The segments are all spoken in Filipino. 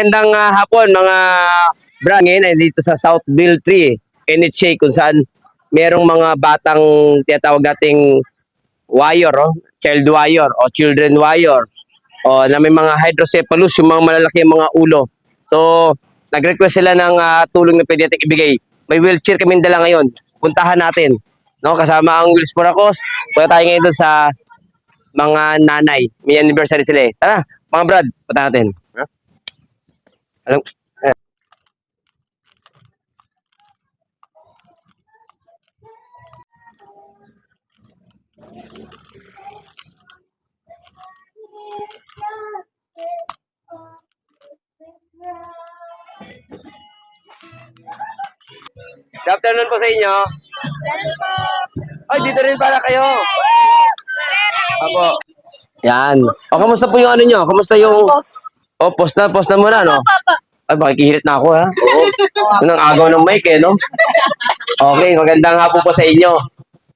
Magandang ah, hapon mga brad. Ay dito sa Southville 3, NHA kung saan merong mga batang tinatawag nating wire, oh, child wire o children wire o na may mga hydrocephalus, yung mga malalaki mga ulo. So, nag-request sila ng ah, tulong na pwede natin ibigay. May wheelchair kami dala ngayon. Puntahan natin. No, kasama ang Wheels Poracos. Punta tayo ngayon doon sa mga nanay. May anniversary sila eh. Tara, mga brad, punta natin. Alam, eh. Good afternoon po sa inyo. Ay, dito rin pala kayo. Apo. Yan. O, kamusta po yung ano nyo? Kamusta yung... O, post na, post na muna, no? Ay, makikihirit na ako, ha? Oo. Nang agaw ng mic, eh, no? Okay, magandang hapon po sa inyo.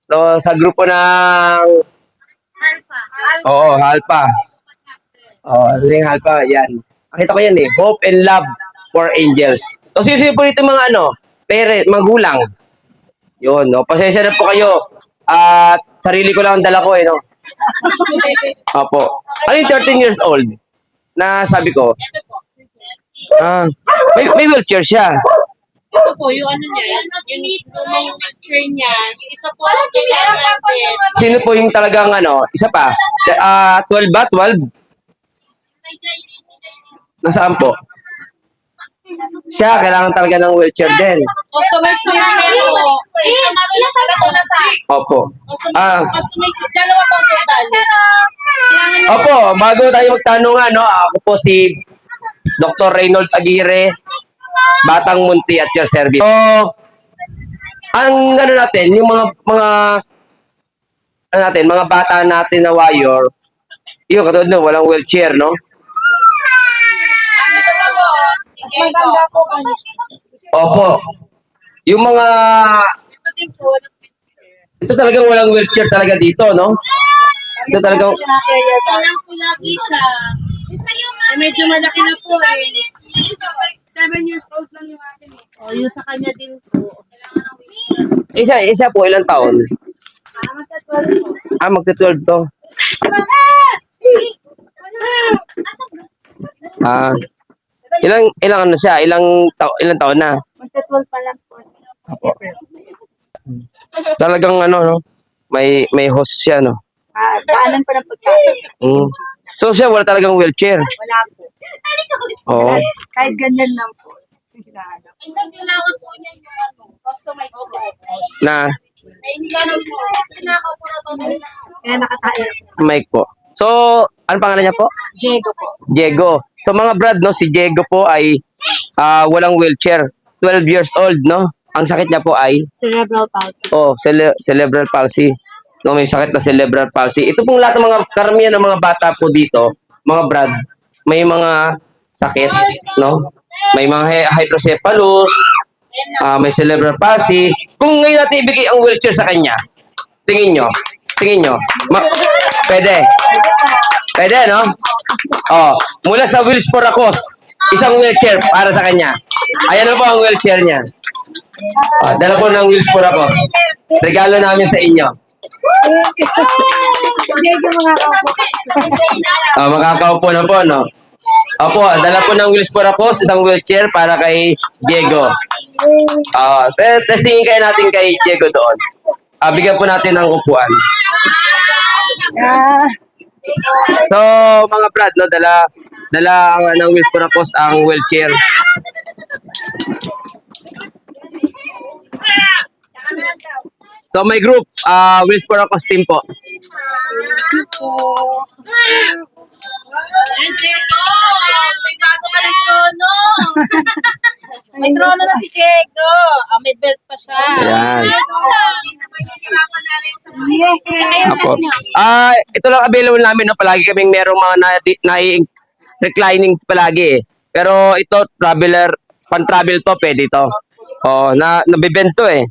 So, sa grupo ng... Oo, Halpa. Oo, ano yung Halpa? Yan. Nakita ko yan, eh. Hope and Love for Angels. So, sino po dito mga ano? Pere, magulang. Yun, no? Pasensya na po kayo. At sarili ko lang ang dala ko, eh, no? Opo. Ano yung 13 years old? Na sabi ko, Ito po. ah, may, may wheelchair siya. Ito po, yung ano niya, yung, yung, yung train niya, yung isa po, kailangan natin. Sino po yung talagang ano, isa pa? Ah, 12 ba? 12? Nasaan po? Siya, kailangan talaga ng wheelchair din. Customize po yung menu. Opo. Ah. Customize, dalawa po ang total. Opo, bago tayo magtanungan, no, ako po si Dr. Reynold Aguirre, Batang Munti at your service. So, ang ano natin, yung mga mga ano natin, mga bata natin na wire, yun, katulad no, walang wheelchair, no? Opo. Yung mga, ito talagang walang wheelchair talaga dito, no? Ito talagang, Kailangan po lagi siya. Eh, medyo malaki na po eh. Seven years old lang yung akin eh. O, yung sa kanya din po. Kailangan ng isa, isa po, ilang taon? Ah, magta-12 po. Ah, magti-12 to. Ah, ilang, ilang ano siya? Ilang, ta- ilang taon na? Magta-12 pa lang po. Talagang ano, no? May, may host siya, no? Daanan pa ng pagkain. Mm. So siya, wala talagang wheelchair. Wala po. Oo. Kahit ganyan lang po. Isang kailangan po niya yung ano, customize po. Na Ay, hindi ka na po. Sinakaw po na to. Kaya nakatayo. mic po. So, ano pangalan niya po? Diego po. Diego. So mga brad, no, si Diego po ay ah, walang wheelchair. 12 years old, no? Ang sakit niya po ay Cerebral palsy. oh, cele- cerebral palsy. No, may sakit na cerebral palsy. Ito pong lahat ng mga karamihan ng mga bata po dito, mga brad, may mga sakit, no? May mga hy- hydrocephalus, ah, may cerebral palsy. Kung ngayon natin ibigay ang wheelchair sa kanya, tingin nyo, tingin nyo, ma- pwede. Pwede, no? Oh, mula sa Wheels for a Cause, isang wheelchair para sa kanya. Ayan na po ang wheelchair niya. Oh, dala po ng Wheels for a Cause. Regalo namin sa inyo. Diego mga kapo. Oh, makakaupo na po, no? Opo, dala po ng Wheels for a Cause, isang wheelchair para kay Diego. Ah, te- testingin kayo natin kay Diego doon. Ah, bigyan po natin ng upuan. Ah, So, mga brad, no, dala dala ang ng Wheels for a Cause ang wheelchair. So, may group, ah Wheels for a Cause team po. Diego! May bago ka ng trono! may trono na si Diego! Ah, may belt pa siya. Ayan. Hindi naman hihirapan na rin sa mga. Apo. Ah, ito lang available namin na palagi kaming merong mga na, na reclining palagi eh. Pero ito traveler, pan-travel to, pwede to. Oh, na nabibento eh.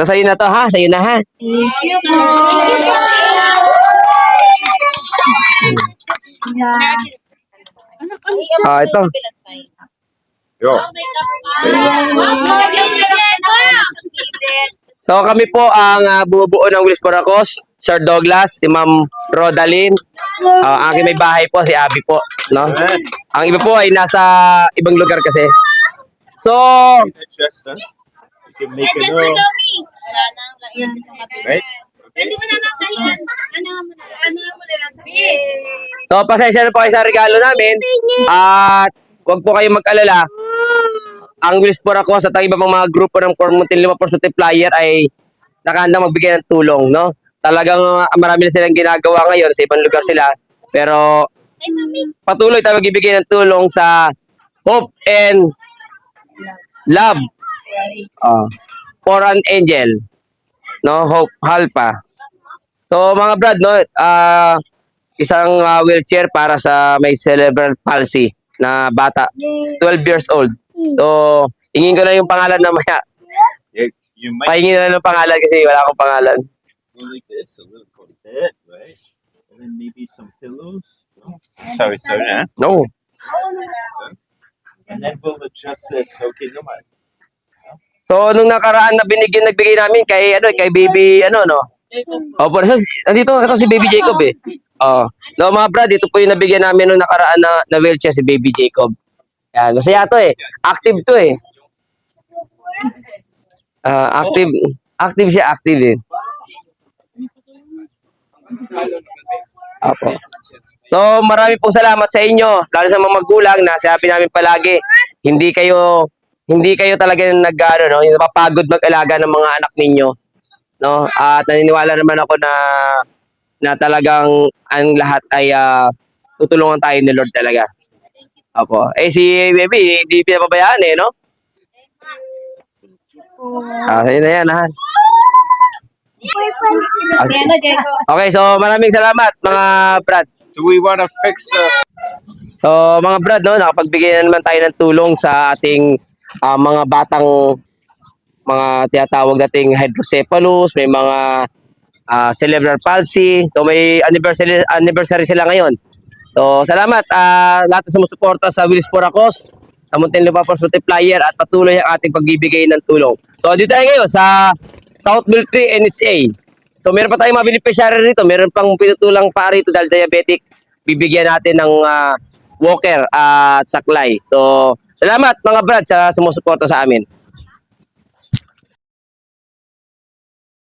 So sa'yo na to ha, sa'yo na ha. Thank you po. Ah, ito. Yo. So kami po ang uh, bumubuo ng Wills Poracos, Sir Douglas, si Ma'am Rodalyn. Ah, ang aking may bahay po, si Abby po. No? Ang iba po ay nasa ibang lugar kasi. So. You can make for me. Wala na. Yan, gusto ko. Right? Pwede mo na nang sahihan. Ano mo na? Ano nga mo na lang? so pasensya na po kayo sa regalo namin. At huwag po kayong mag-alala. Ang Wills Poracos at ang iba pang mga grupo ng Cormontin Lima Force Multiplier ay nakahandang magbigay ng tulong, no? Talagang uh, marami na silang ginagawa ngayon sa ibang lugar sila. Pero patuloy tayo magbibigay ng tulong sa Hope and Love Ah, for an Angel. No, Hope Halpa. So mga brad, no, ah isang ah, wheelchair para sa may cerebral palsy na bata, 12 years old. So, ingin ko na yung pangalan na maya. You, you might Pahingin na ng pangalan kasi wala akong pangalan. like this, a little bit, right? And then maybe some pillows. Sorry, sorry, huh? No. And then we'll adjust this. Okay, no man. So, nung nakaraan na binigyan, nagbigay namin kay, ano, kay baby, ano, no? Opo, so, nandito ito si baby Jacob eh. Oh. No, mga brad, ito po yung nabigyan namin nung nakaraan na, na wheelchair si baby Jacob. Yan, masaya to eh. Active to eh. Ah, active. Active siya, active eh. Opo. So, marami pong salamat sa inyo, lalo sa mga magulang na sabi namin palagi, hindi kayo hindi kayo talaga nag ano, no, yung napapagod mag-alaga ng mga anak ninyo. No? At naniniwala naman ako na na talagang ang lahat ay ah, tutulungan tayo ni Lord talaga. Opo. Eh si baby, hindi pinapabayaan eh, no? Ah, yun na yan, ha? Diego? Okay, so maraming salamat mga brad. Do we want to fix the So mga brad, no, nakapagbigay na naman tayo ng tulong sa ating ah, mga batang mga tinatawag nating hydrocephalus, may mga ah, cerebral palsy. So may anniversary anniversary sila ngayon. So salamat ah lahat sa sumusuporta sa Willis Poracos, sa Muntinlupa Force Multiplier at patuloy ang ating pagbibigay ng tulong. So dito tayo ngayon sa South Military NSA. So meron pa tayong mga beneficiary rito, meron pang pinutulang pa rito dahil diabetic. Bibigyan natin ng ah, walker at saklay. So salamat mga brad sa sumusuporta sa amin.